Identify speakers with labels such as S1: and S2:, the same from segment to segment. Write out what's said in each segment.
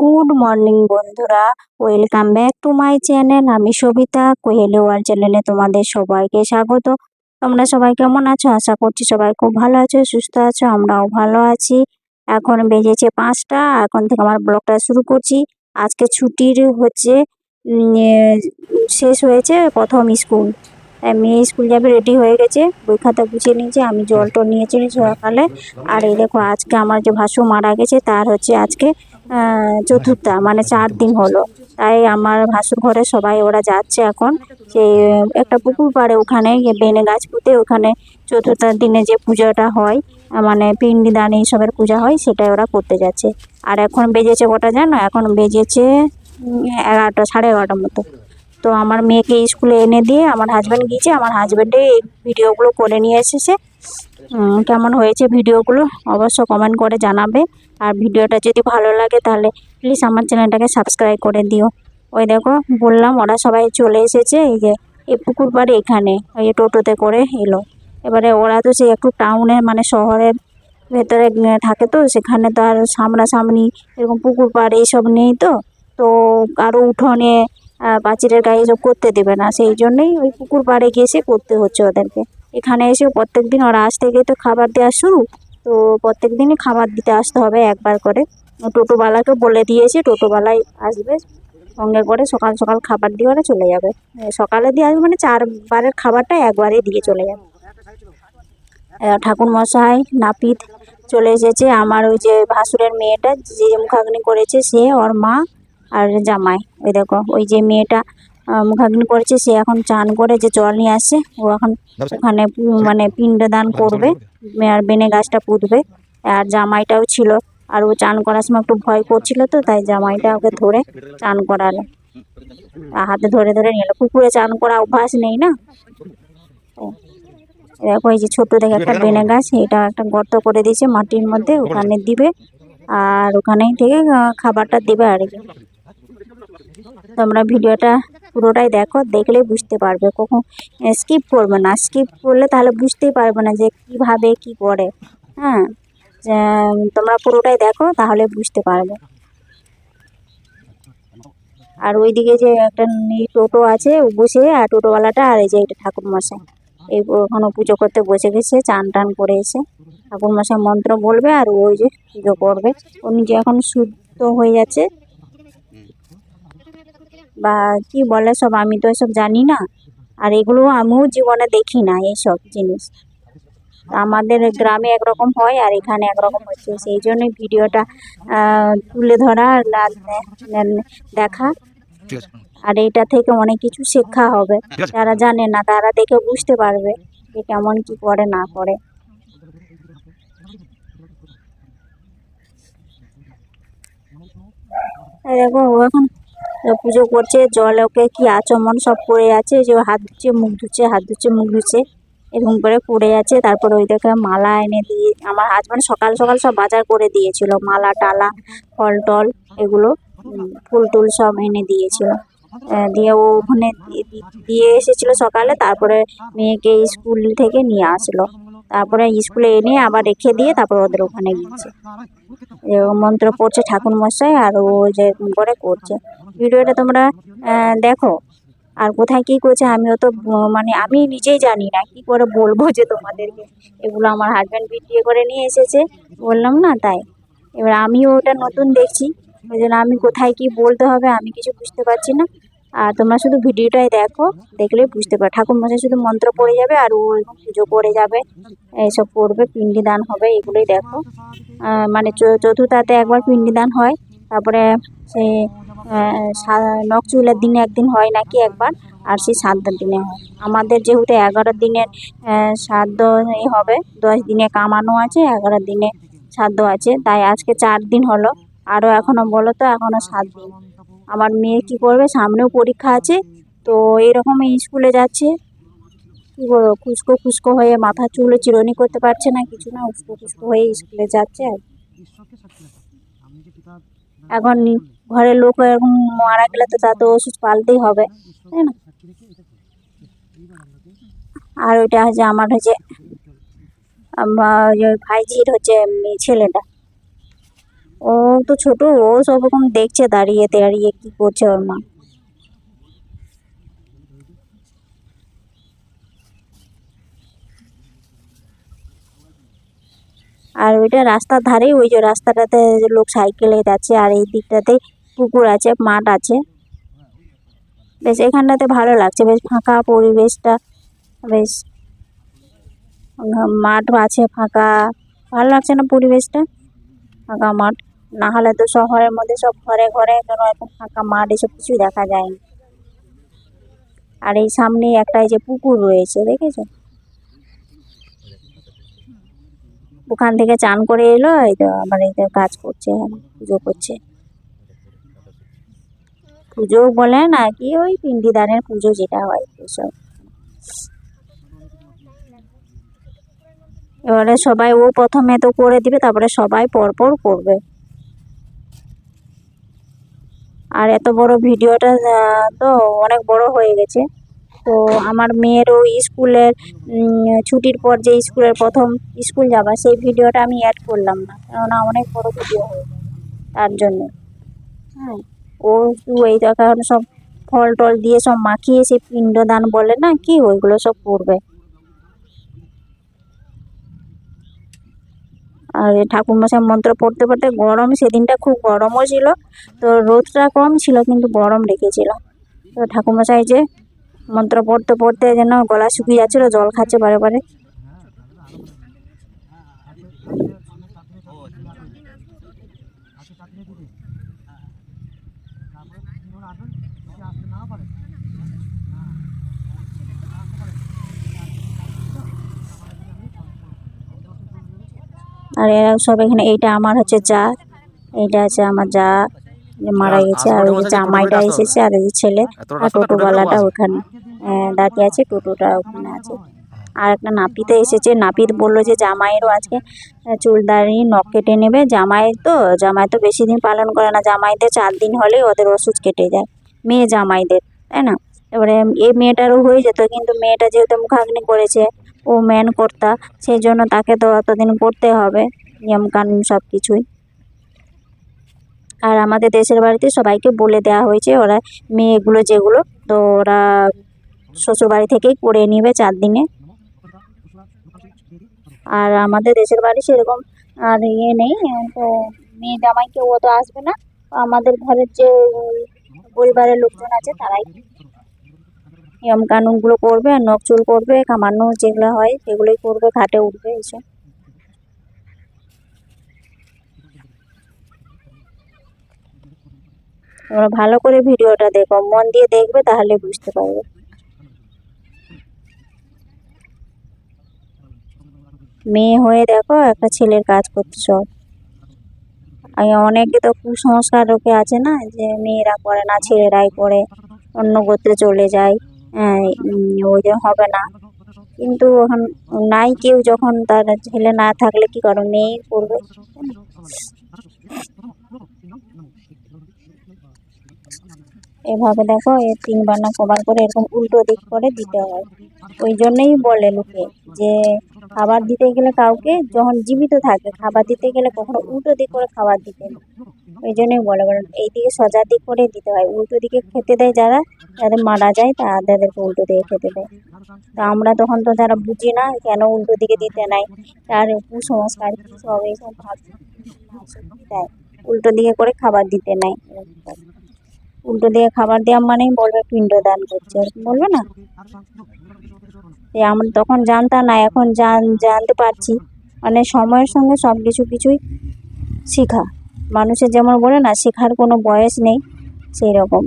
S1: Good morning বন্ধুরা, welcome back to my channel. আমি Sabita Kohli world চ্যানেলে তোমাদের সবাইকে স্বাগত। তোমরা সবাই কেমন আছো? আশা করছি সবাই খুব ভালো আছো, সুস্থ আছো, আমরাও ভালো আছি। এখন বেজেছে পাঁচটা, এখন থেকে আমার ব্লগটা শুরু করছি। আজকে ছুটির হচ্ছে শেষ হয়েছে প্রথম স্কুল। মেয়ে স্কুল যাবে, রেডি হয়ে গেছে। বই খাতা গুছিয়ে নিয়েছে, আমি জল টল নিয়েছি সকালে। আর এই দেখো, আজকে আমার যে ভাসু মারা গেছে, তার হচ্ছে আজকে চতুর্থা মানে চার দিন হলো। তাই আমার ভাসুর ঘরে সবাই ওরা যাচ্ছে এখন। সেই, একটা পুকুর পাড়ে ওখানে বেনে গাছ পুঁতে ওখানে চতুর্থার দিনে যে পুজোটা হয় মানে পিন্ডি দান এইসবের পূজা হয়, সেটাই ওরা করতে যাচ্ছে। আর এখন বেজেছে কটা জানো? এখন বেজেছে এগারোটা, সাড়ে এগারোটার মতো। তো আমার মেয়েকে স্কুলে এনে দিয়ে, আমার হাজব্যান্ড গিয়েছে, আমার হাজব্যান্ডে এই ভিডিওগুলো করে নিয়ে এসেছে। কেমন হয়েছে ভিডিওগুলো অবশ্য কমেন্ট করে জানাবে। আর ভিডিওটা যদি ভালো লাগে তাহলে প্লিজ আমার চ্যানেলটাকে সাবস্ক্রাইব করে দিও। ওই দেখো, বললাম ওরা সবাই চলে এসেছে, এই যে এই পুকুর পাড়ে এখানে, ওই টোটোতে করে এলো। এবারে ওরা তো সেই একটু টাউনের মানে শহরের ভেতরে থাকে তো, সেখানে তো আর সামনাসামনি এরকম পুকুর পাড় এইসব নেই তো। তো কারও উঠোনে পাঁচিলের গায়ে এসব করতে দেবে না। সেই জন্যই ওই পুকুর পাড়ে গিয়ে সে করতে হচ্ছে ওদেরকে। এখানে এসে প্রত্যেক দিন ওরা আসতে গিয়ে তো খাবার দেওয়া শুরু, তো প্রত্যেক দিনই খাবার দিতে আসতে হবে একবার করে। টোটোওয়ালাকে বলে দিয়েছে, টোটোওয়ালাই আসবে, সঙ্গে করে সকাল সকাল খাবার দিয়ে ওরা চলে যাবে। সকালে দিয়ে আসবে মানে চারবারের খাবারটা একবারে দিয়ে চলে যাবে। ঠাকুর মশাই নাপিত চলে এসেছে, আমার ওই যে ভাসুরের মেয়েটা, যে মুখাগ্নি করেছে সে, ওর মা আর জামাই। ওই দেখো, ওই যে মেয়েটা মুখাগ্নি করেছে সে এখন চান করে যে জল নিয়ে আসছে ও এখন ওখানে মানে পিণ্ডদান করবে আর বেনে গাছটা পুঁতবে। আর জামাইটাও ছিল আর ও চান করার সময় একটু ভয় করছিল তো তাই জামাইটা ওকে ধরে চান করালো। আর হাতে ধরে ধরে নিল পুকুরে চান করা অভ্যাস নেই না? দেখো এই যে ছোট দেখে একটা বেনে গাছ এটা একটা গর্ত করে দিয়েছে মাটির মধ্যে ওখানে দিবে। আর ওখানেই থেকে খাবারটা দেবে আর কি। তোমরা ভিডিওটা পুরোটাই দেখো, দেখলে বুঝতে পারবে। কখন স্কিপ করবে না। স্কিপ করলে তাহলে বুঝতেই পারবে না যে কীভাবে কি করে। হ্যাঁ তোমরা পুরোটাই দেখো, তাহলে বুঝতে পারবে। আর ওইদিকে যে একটা টোটো আছে বসে, আর টোটোওয়ালাটা আর এই যে এটা ঠাকুর মশাই এই ওখানে পুজো করতে বসে গেছে, চান টান করে এসে। ঠাকুর মশাই মন্ত্র বলবে আর ওই যে পুজো করবে। ও নিজে এখন শুদ্ধ হয়ে যাচ্ছে। বা কি বলে সব আমি তো এসব জানি না। আর এগুলো আমিও জীবনে দেখি না এইসব জিনিস। আমাদের গ্রামে একরকম হয় আর এখানে একরকম হচ্ছে। সেই জন্যই ভিডিওটা তুলে ধরা দেখা। আর এইটা থেকে অনেক কিছু শেখা হবে। যারা জানে না তারা দেখে বুঝতে পারবে যে কেমন কি করে না করে। দেখো ও এখন পুজো করছে, জল ওকে কি আচমন সব পড়ে আছে, যে হাত ধুচ্ছে, মুখ ধুচ্ছে, হাত ধুচ্ছে, মুখ ধুচ্ছে, এরকম করে পড়ে আছে। তারপর ওই দেখে মালা এনে দিয়ে, আমার হাজব্যান্ড সকাল সকাল সব বাজার করে দিয়েছিল, মালা, টালা, ফল টল, এগুলো ফুল টুল সব এনে দিয়েছিল। দিয়ে ও ওখানে দিয়ে এসেছিল সকালে, তারপরে মেয়েকে স্কুল থেকে নিয়ে আসলো। তারপরে স্কুলে এনে আবার রেখে দিয়ে তারপর ওদের ওখানে গিয়েছে। মন্ত্র পড়ছে ঠাকুর মশাই আর ও যে করে করছে। ভিডিওটা তোমরা দেখো। আর কোথায় কি করছে আমিও তো মানে আমি নিজেই জানি না কি করে বলব যে তোমাদেরকে। এগুলো আমার হাজব্যান্ড ভিডিও করে নিয়ে এসেছে, বললাম না তাই। এবার আমিও ওটা নতুন দেখছি। ওই জন্য আমি কোথায় কি বলতে হবে আমি কিছু বুঝতে পারছি না। আর তোমরা শুধু ভিডিওটাই দেখো দেখলে বুঝতে পারো। ঠাকুর মশাই শুধু মন্ত্র পড়ে যাবে আর ও পুজো করে যাবে। এইসব করবে পিণ্ডি দান হবে এগুলোই দেখো। মানে চতুর্থাতে একবার পিণ্ডি দান হয় তারপরে সেই আহ, সা- নখ চুলের দিনে একদিন হয় নাকি একবার আর সেই সাতটার দিনে হয়। আমাদের যেহেতু এগারো দিনের শ্রাদ্ধ হবে দশ দিনে কামানো আছে এগারো দিনে শ্রাদ্ধ আছে তাই আজকে চার দিন হলো। আরও এখনও বলো তো এখনও সাত দিন। আমার মেয়ে কি করবে? সামনেও পরীক্ষা আছে। তো এরকম স্কুলে যাচ্ছে। কী করব? খুস্কো খুস্কো হয়ে মাথা চুলে চিরুনি করতে পারছে না, কিছু না, উস্কো খুস্কো হয়ে স্কুলে যাচ্ছে। আর এখন ঘরের লোক এরকম মারা গেলে তো তা তো ওষুধ পালতেই হবে, তাই না? আর ওইটা হচ্ছে আমার হচ্ছে ভাইঝির হচ্ছে ছেলেটা। ও তো ছোট, ও সব রকম দেখছে দাঁড়িয়ে দাঁড়িয়ে কি করছে ওর মা। আর ওইটা রাস্তার ধারেই, ওই যে রাস্তাটাতে লোক সাইকেলে যাচ্ছে, আর এই দিকটাতে পুকুর আছে, মাঠ আছে। বেশ, এখানটাতে ভালো লাগছে, বেশ ফাঁকা পরিবেশটা, বেশ। মাঠ আছে ফাঁকা, ভালো লাগছে না পরিবেশটা? ফাঁকা মাঠ। না হলে তো শহরের মধ্যে সব ঘরে ঘরে কেন এখন ফাঁকা মাঠ, এসব কিছুই দেখা যায় না। আর এই সামনে একটা যে পুকুর রয়েছে, দেখেছ? ওখান থেকে চান করে এলো, এই তো আবার এই তো কাজ করছে, পুজো করছে। পুজো বলে না কি ওই পিন্ডি দানের পুজো যেটা হয় এসব। এবারে সবাই ও প্রথমে তো করে দিবে, তারপরে সবাই পরপর করবে। আর এত বড় ভিডিওটা তো অনেক বড় হয়ে গেছে। তো আমার মেয়েরও স্কুলের ছুটির পর যে স্কুলের প্রথম স্কুল যাবা, সেই ভিডিওটা আমি অ্যাড করলাম না। কেননা অনেক বড় ভিডিও হয়ে তার জন্য। হ্যাঁ ও এই এখন সব ফল টল দিয়ে সব মাখিয়ে সেই পিণ্ডদান বলে না, কি ওইগুলো সব করবে? আর ঠাকুরমশাই মন্ত্র পড়তে পড়তে গরম, সেদিনটা খুব গরমও ছিল, তো রোদটা কম ছিল কিন্তু গরম রেখেছিল তো ঠাকুরমশাই যে মন্ত্র পড়তে পড়তে যেন গলা শুকিয়ে যাচ্ছিল, জল খাচ্ছে বারে বারে। আর এরা সব এখানে এইটা আমার হচ্ছে যা এইটা আছে আমার যা মারা গেছে আর ওই জামাইটা এসেছে আর ওই ছেলে আর টোটোওয়ালাটা ওখানে আহ, দাঁড়িয়ে আছে টোটোটা ওখানে আছে। আর একটা নাপিতে এসেছে নাপিত বলল যে জামাইয়েরও আজকে চুল দাঁড়িয়ে নখ কেটে নেবে জামাই তো জামাই তো বেশি দিন পালন করে না জামাইদের চার দিন হলেই ওদের ওষুধ কেটে যায় মেয়ে জামাইদের তাই না? এবারে এই মেয়েটারও হয়ে যেত কিন্তু মেয়েটা যেহেতু মুখাগ্নি করেছে ও ম্যান কর্তা সেই জন্য তাকে তো এতদিন করতে হবে নিয়ম কানুন সব কিছুই। আর আমাদের দেশের বাড়িতে সবাইকে বলে দেওয়া হয়েছে, ওরা মেয়েগুলো যেগুলো, তো ওরা শ্বশুর বাড়ি থেকেই করে নেবে চার দিনে। আর আমাদের দেশের বাড়ি সেরকম আর ইয়ে নেই, তো মেয়ে জামাই কেউ অত আসবে না। আমাদের ঘরের যে পরিবারের লোকজন আছে তারাই নিয়ম কানুনগুলো করবে আর নখ চুল করবে কামানো যেগুলো হয় সেগুলোই করবে, ঘাটে উঠবে এইসব তোমরা ভালো করে ভিডিওটা দেখো, মন দিয়ে দেখবে তাহলে বুঝতে পারবে। মেয়ে হয়ে দেখো, একটা ছেলের কাজ করতে সব অনেকে তো কুসংস্কার রোকে আছে না, যে মেয়েরা করে না, ছেলেরাই করে, অন্য গোত্রে চলে যায়। ওই হবে না। কিন্তু এখন নাই কেউ যখন তার ছেলে না থাকলে কি করো মেয়েই করবে এভাবে দেখো, এ তিনবার না কবার করে এরকম উল্টো দিক করে দিতে হয়। ওই জন্যই বলে লোকে যে খাবার দিতে গেলে কাউকে, যখন জীবিত থাকে, খাবার দিতে গেলে কখনো উল্টো দিক করে খাবার দিতে ওই জন্যই বলে বলে এই দিকে সোজা দিক করে দিতে হয়। উল্টো দিকে খেতে দেয় যারা, যাদের মারা যায় তাদেরকে উল্টো দিকে খেতে দেয়। তা আমরা তখন তো যারা বুঝি না, কেন উল্টো দিকে দিতে নাই? তার কুসংস্কার সব এইসব ভাব দেয় উল্টো দিকে করে খাবার দিতে নাই। উল্টো দিকে খাবার দেওয়া মানেই বলবে পিণ্ডদান করছে। বলবে না? আমরা তখন জানতাম না, এখন জান, জানতে পারছি। মানে সময়ের সঙ্গে সব কিছু কিছুই শেখা। মানুষের যেমন বলে না শেখার কোনো বয়স নেই সেই রকম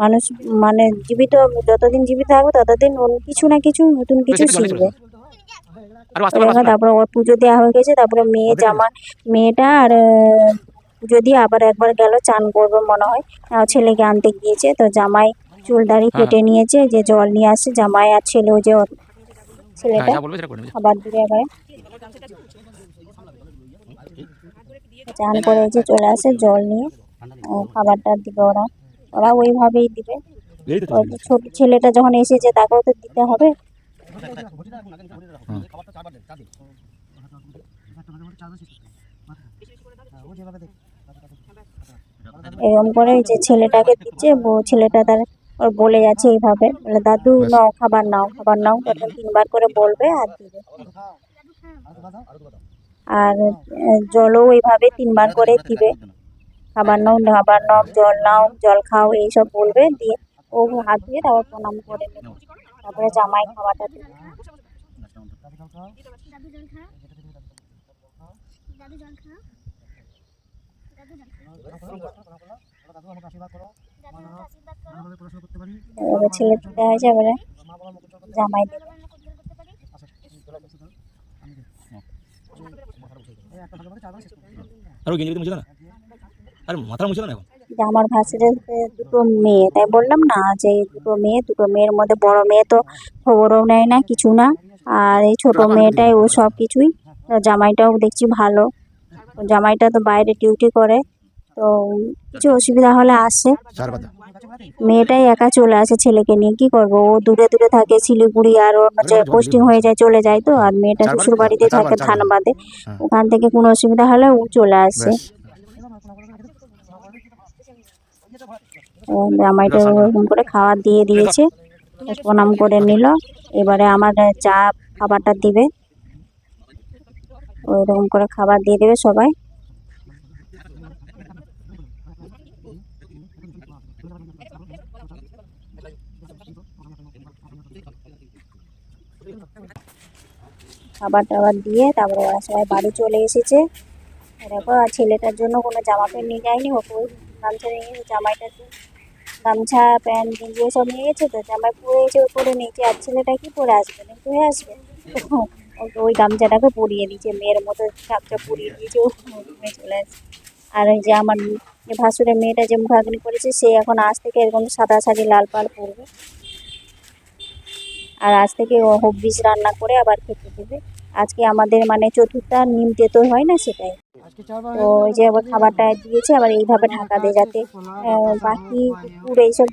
S1: মানুষ মানে জীবিত যতদিন জীবিত থাকবে ততদিন কিছু না কিছু নতুন কিছু শিখবে। তারপরে ওর পুজো দেওয়া হয়ে গেছে তারপরে মেয়ে জামা মেয়েটা আর পুজো দিয়ে আবার একবার গেল চান করবে মনে হয়। ছেলেকে আনতে গিয়েছে তো জামাই চুল দাড়ি
S2: হ্যাঁ।
S1: কেটে নিয়েছে যে জল নিয়ে আসছে জামাই আর ছেলেও যে
S2: হ্যাঁ
S1: ছেলেটা
S2: আবার বলবে সেটা করে নেবে
S1: খাবার দিবে এবারে চান করে যে চলে আসে জল নিয়ে খাবারটা দিবে ওরা। ওরা ওইভাবেই দিবে। ছোট ছেলেটা যখন এসেছে তাকেও তো দিতে হবে। এরকম করে যে ছেলেটাকে দিচ্ছে বউ- ছেলেটা তার ওর বলে যাচ্ছে এইভাবে। দাদু নাও খাবার নাও খাবার নাও। এরকম তিনবার করে বলবে আর দিবে। আর জলও এইভাবে তিনবার করে দিবে। খাবার নাও খাবার নাও জল নাও জল খাও এইসব বলবে। দিয়ে ও হাত দিয়ে তারপর প্রণাম করে নেবে। তারপরে জামাই খাওয়াটা দেবে।
S3: দাদু জল খা দাদু জল খা দাদু জল খা
S1: এবারে ছেলে দেওয়া হয়েছে এবারে জামাই দেবে।
S2: আর গেঞ্জি মুছে না। আরে মাথা মুছে না এখন।
S1: আমার ভাসুরের দুটো মেয়ে, তাই বললাম না যে দুটো মেয়ে, দুটো মেয়ের মধ্যে বড় মেয়ে তো খবরও নেয় না, কিছু না। আর এই ছোট মেয়েটাই ও সব কিছুই জামাইটাও দেখছি ভালো। জামাইটা তো বাইরে ডিউটি করে। তো কিছু অসুবিধা হলে আসে। মেয়েটাই একা চলে আসে ছেলেকে নিয়ে কি করব? ও দূরে দূরে থাকে শিলিগুড়ি আর পোস্টিং হয়ে যায় চলে যায় তো আর মেয়েটা শ্বশুর বাড়িতে থাকে। থানাবাদে
S2: হ্যাঁ।
S1: ওখান থেকে কোনো অসুবিধা হলে ও চলে আসে। জামাইটা ওরকম করে খাবার দিয়ে দিয়েছে প্রণাম করে নিল। এবারে আমার চা খাবারটা দিবে। ওইরকম করে খাবার দিয়ে দেবে সবাই। খাবার টাবার দিয়ে তারপরে ওরা সবাই বাড়ি চলে এসেছে। দেখো, আর ছেলেটার জন্য কোনো জামা প্যান্ট নিয়ে যায়নি। ওকে গামছা নিয়ে গেছে জামাইটা গামছা, প্যান্ট গেঞ্জি সব নিয়ে গেছে তো, জামাই পরে ও পরে নিয়েছে আর ছেলেটা কি পরে আসবে? না পরে আসবে? ওকে ওই গামছাটাকে পরিয়ে দিয়েছে, মেয়ের মতো গামছা পরিয়ে দিয়েছে, ও চলে আসছে আর ওই যে আমার ভাসুরের মেয়েটা যে মুখাগ্নি করেছে, সে এখন আজ থেকে এরকম সাদা শাড়ি, লাল পাল পরবে। আর আজ থেকে হবিষ রান্না করে আবার খেতে দেবে। আজকে আমাদের মানে চতুর্থা নিম তেতো হয় না সেটাই। তো ওই যে আবার খাবারটা দিয়েছে আবার এইভাবে ঢাকা দেয় যাতে পাখি কুকুর এইসব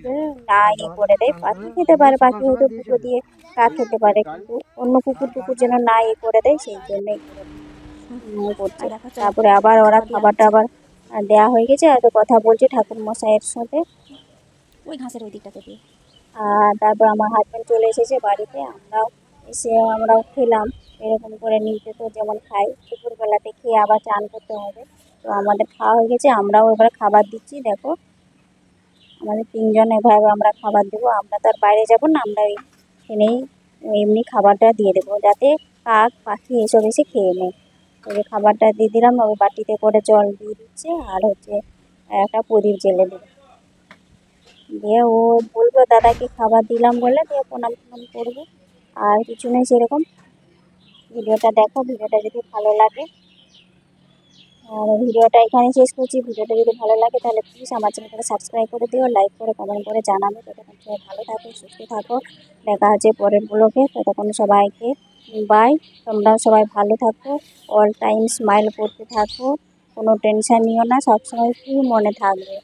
S1: না ইয়ে করে দেয় পাখি খেতে পারে পাখি হয়তো দুটো দিয়ে কাক খেতে পারে কিন্তু অন্য কুকুর টুকুর যেন না ইয়ে করে দেয় সেই জন্যই করছে। তারপরে আবার ওরা খাবারটা আবার দেওয়া হয়ে গেছে আর কথা বলছে ঠাকুর মশাইয়ের সাথে।
S4: ওই ঘাসের ওই দিকটাতে দিয়ে।
S1: তারপর আমার হাজব্যান্ড চলে এসেছে বাড়িতে, আমরাও এসে আমরাও খেলাম, এরকম করে নিতে তো যেমন খাই, দুপুরবেলাতে খেয়ে আবার চান করতে হবে। তো আমাদের খাওয়া হয়ে গেছে, আমরাও এবার খাবার দিচ্ছি, দেখো। আমাদের তিনজন এভাবে আমরা খাবার দেবো, আমরা তো আর বাইরে যাব না, আমরা এখানেই এমনি খাবারটা দিয়ে দেবো, যাতে কাক, পাখি এসব এসে খেয়ে নেয়। ওই খাবারটা দিয়ে দিলাম ওই বাটিতে করে জল দিয়ে দিচ্ছে, আর হচ্ছে একটা প্রদীপ জেলে দেবে। দিয়ে ও বলব দাদাকে খাবার দিলাম বলে দিয়ে প্রণাম প্রণাম করব। আর কিছু নেই সেরকম। ভিডিওটা দেখো, ভিডিওটা যদি ভালো লাগে। আর ভিডিওটা এখানে শেষ করছি। ভিডিওটা যদি ভালো লাগে, তাহলে প্লিজ আমার চ্যানেলটাকে সাবস্ক্রাইব করে দিও লাইক করে কমেন্ট করে জানাবে। ততক্ষণ সবাই ভালো থাকো, সুস্থ থাকো। দেখা হচ্ছে পরের ব্লগে ততক্ষণ সবাইকে বাই তোমরাও সবাই ভালো থাকো। অল টাইম স্মাইল করতে থাকো। কোনো টেনশন নিও না। সবসময় কি মনে থাকবে।